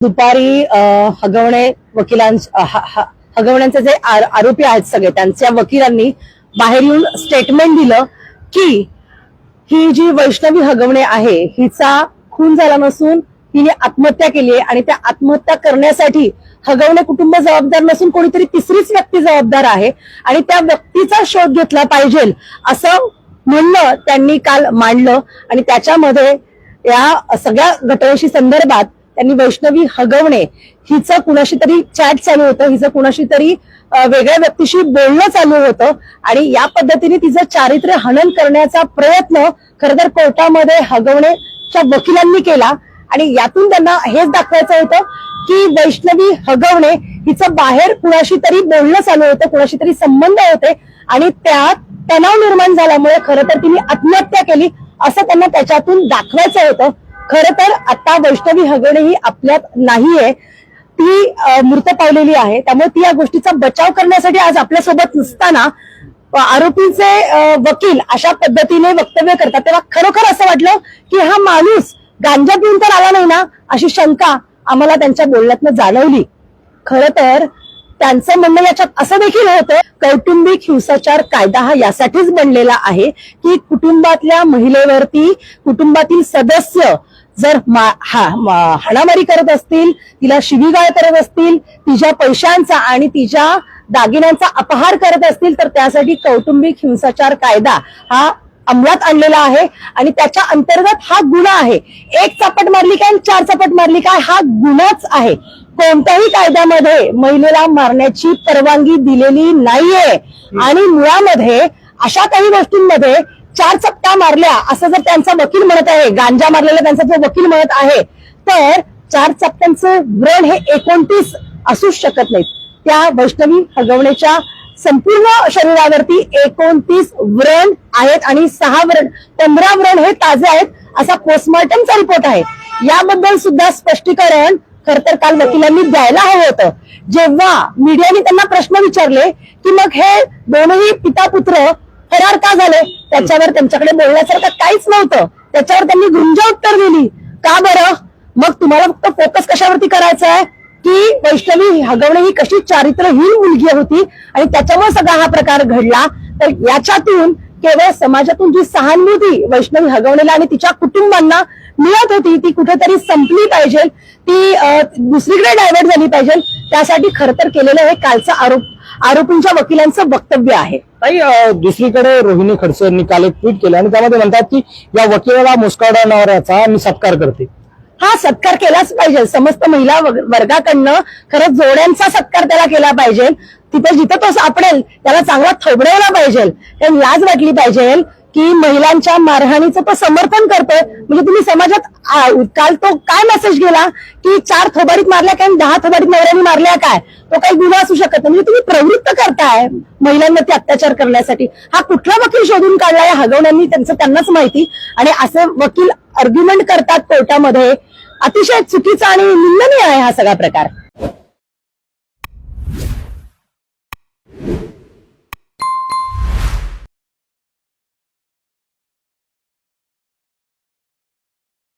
दुपारी हगवणे वकिलांच्या हगवण्यांचे जे आर- आरोपी आहेत सगळे त्यांच्या वकिलांनी बाहेर येऊन स्टेटमेंट दिलं की ही जी वैष्णवी हगवणे आहे हिचा खून झाला नसून हिने आत्महत्या केली आहे आणि त्या आत्महत्या करण्यासाठी हगवणे कुटुंब जबाबदार नसून कोणीतरी तिसरीच व्यक्ती जबाबदार आहे आणि त्या व्यक्तीचा शोध घेतला पाहिजे असं म्हणणं त्यांनी काल मांडलं आणि त्याच्यामध्ये या सगळ्या घटनेशी संदर्भात त्यांनी वैष्णवी हगवणे हिचं कुणाशी तरी चॅट चालू होतं हिचं कुणाशी तरी वेगळ्या व्यक्तीशी बोलणं चालू होतं आणि या पद्धतीने तिचं चारित्र्य हनन करण्याचा प्रयत्न खरं तर कोर्टामध्ये हगवणेच्या वकिलांनी केला. आणि यातून त्यांना हेच दाखवायचं होतं की वैष्णवी हगवणे हिचं बाहेर कुणाशी तरी बोलणं चालू होतं कुणाशी तरी संबंध होते आणि त्यात तणाव निर्माण झाल्यामुळे खरं तर तिने आत्महत्या केली असं त्यांना त्याच्यातून दाखवायचं होतं. खरं तर आता वैष्णवी हगणे ही आपल्यात नाहीये. ती मृत पावलेली आहे. त्यामुळे ती या गोष्टीचा बचाव करण्यासाठी आज आपल्यासोबत नसताना आरोपींचे वकील अशा पद्धतीने वक्तव्य करतात. तेव्हा खरोखर असं वाटलं की हा माणूस गांजा पिऊन तर आला नाही ना अशी शंका आम्हाला त्यांच्या बोलण्यातनं जाणवली. खर तर त्यांचं म्हणणं याच्यात असं देखील होतं कौटुंबिक हिंसाचार कायदा हा यासाठीच बनलेला आहे की कुटुंबातल्या महिलेवरती कुटुंबातील सदस्य जर हाणामारी करत असतील तिला शिवीगाळ करत असतील तिच्या पैशांचा आणि तिच्या दागिन्यांचा अपहार करत असतील तर त्यासाठी कौटुंबिक हिंसाचार कायदा हा अंमलात आणलेला आहे. आणि त्याच्या अंतर्गत हा गुन्हा आहे. एक चपट मारली काय चार चपट मारली काय हा गुन्हाच आहे. कोणत्याही कायद्यामध्ये महिलेला मारण्याची परवानगी दिलेली नाहीये. आणि मुळामध्ये अशा काही गोष्टींमध्ये चार चपटा मारल्या असं जर त्यांचा वकील म्हणत आहे गांजा मारलेला त्यांचा जो वकील म्हणत आहे तर चार चपट्यांचं व्रण हे एकोणतीस असूच शकत नाहीत. त्या वैष्णवी हगवण्याच्या संपूर्ण शरीरावरती एकोणतीस व्रण आहेत आणि सहा व्रण पंधरा व्रण हे ताजे आहेत असा पोस्टमॉर्टमचा रिपोर्ट आहे. याबद्दल सुद्धा स्पष्टीकरण खर तर काल वकिलांनी द्यायला हवं होतं. जेव्हा मीडियाने त्यांना प्रश्न विचारले की मग हे दोनही पिता पुत्र फरार का झाले? त्याच्यावर त्यांच्याकडे बोलण्यासारखं काहीच नव्हतं. त्याच्यावर त्यांनी गुंजा उत्तर दिली. का बरं? मग तुम्हाला फक्त फोकस कशावरती करायचा आहे? की वैष्णवी हगवणे ही कशी चारित्रहीन मुलगी होती आणि त्याच्यामुळे सगळा हा प्रकार घडला? तर याच्यातून केवळ समाजातून जी सहानुभूती वैष्णवी हगवणेला आणि तिच्या कुटुंबांना मिळत होती ती कुठेतरी संपली पाहिजे ती दुसरीकडे डायव्हर्ट झाली पाहिजे त्यासाठी खरं तर केलेलं हे कालचं आरोप आरोपींच्या वकिलांचं वक्तव्य आहे. ताई दुसरीकडे रोहिणी खडसेंनी काल एक ट्विट केलं आणि त्यामध्ये म्हणतात की या वकिलाला मुस्कावणाऱ्याचा मी सत्कार करते. हा सत्कार केलाच पाहिजे. समस्त महिला वर्गाकडनं खरंच जोड्यांचा सत्कार त्याला केला पाहिजे. तिथे जिथं तो सापडेल त्याला चांगला थोबडवला पाहिजे. त्याला लाज वाटली पाहिजे की महिलांच्या मारहाणीचं तो समर्थन करतोय. म्हणजे तुम्ही समाजात काल तो काय मेसेज गेला की चार थोबाडीत मारल्या काय दहा थोबाडीत नवऱ्याने मारल्या काय? तो काही गुन्हा असू शकत नाही. म्हणजे तुम्ही प्रवृत्त करताय महिलांवरती अत्याचार करण्यासाठी. हा कुठला वकील शोधून काढला या हगवण्यांनी? त्यांचं त्यांनाच माहिती. आणि असे वकील आर्ग्युमेंट करतात कोर्टामध्ये. अतिशय चुकीचा आणि निंदनीय आहे हा सगळा प्रकार.